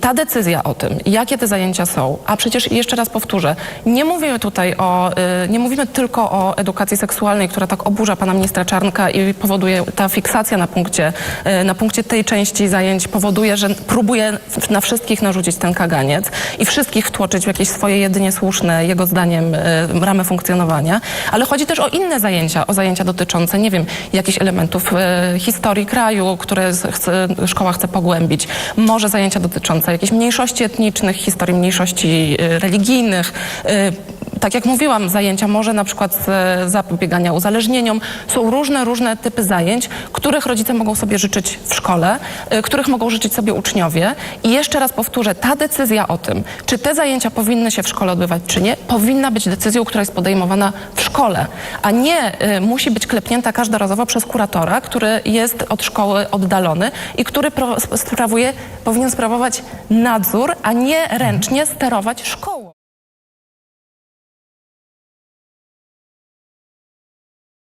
ta decyzja o tym, jakie te zajęcia są, a przecież jeszcze raz powtórzę, nie mówimy tutaj o, y, nie mówimy tylko o edukacji seksualnej, która tak oburza pana ministra Czarnka i powoduje, ta fiksacja na punkcie, y, na punkcie tej części zajęć powoduje, że próbuje na wszystkich narzucić ten kaganiec i wszystkich wtłoczyć w jakieś swoje jedynie słuszne, jego zdaniem, y, ramy funkcjonowania, ale chodzi też o inne zajęcia, o zajęcia dotyczące, nie wiem, jakichś elementów historii kraju, które szkoła chce pogłębić, może zajęcia dotyczące jakichś mniejszości etnicznych, historii mniejszości y, religijnych, y, tak jak mówiłam, zajęcia może na przykład z zapobiegania uzależnieniom. Są różne, różne typy zajęć, których rodzice mogą sobie życzyć w szkole, y, których mogą życzyć sobie uczniowie. I jeszcze raz powtórzę, ta decyzja o tym, czy te zajęcia powinny się w szkole odbywać, czy nie, powinna być decyzją, która jest podejmowana w szkole, a nie y, musi być klepnięta każdorazowo przez kuratora, który jest od szkoły oddalony i który sprawuje, powinien sprawować nadzór, a nie ręcznie sterować szkołą.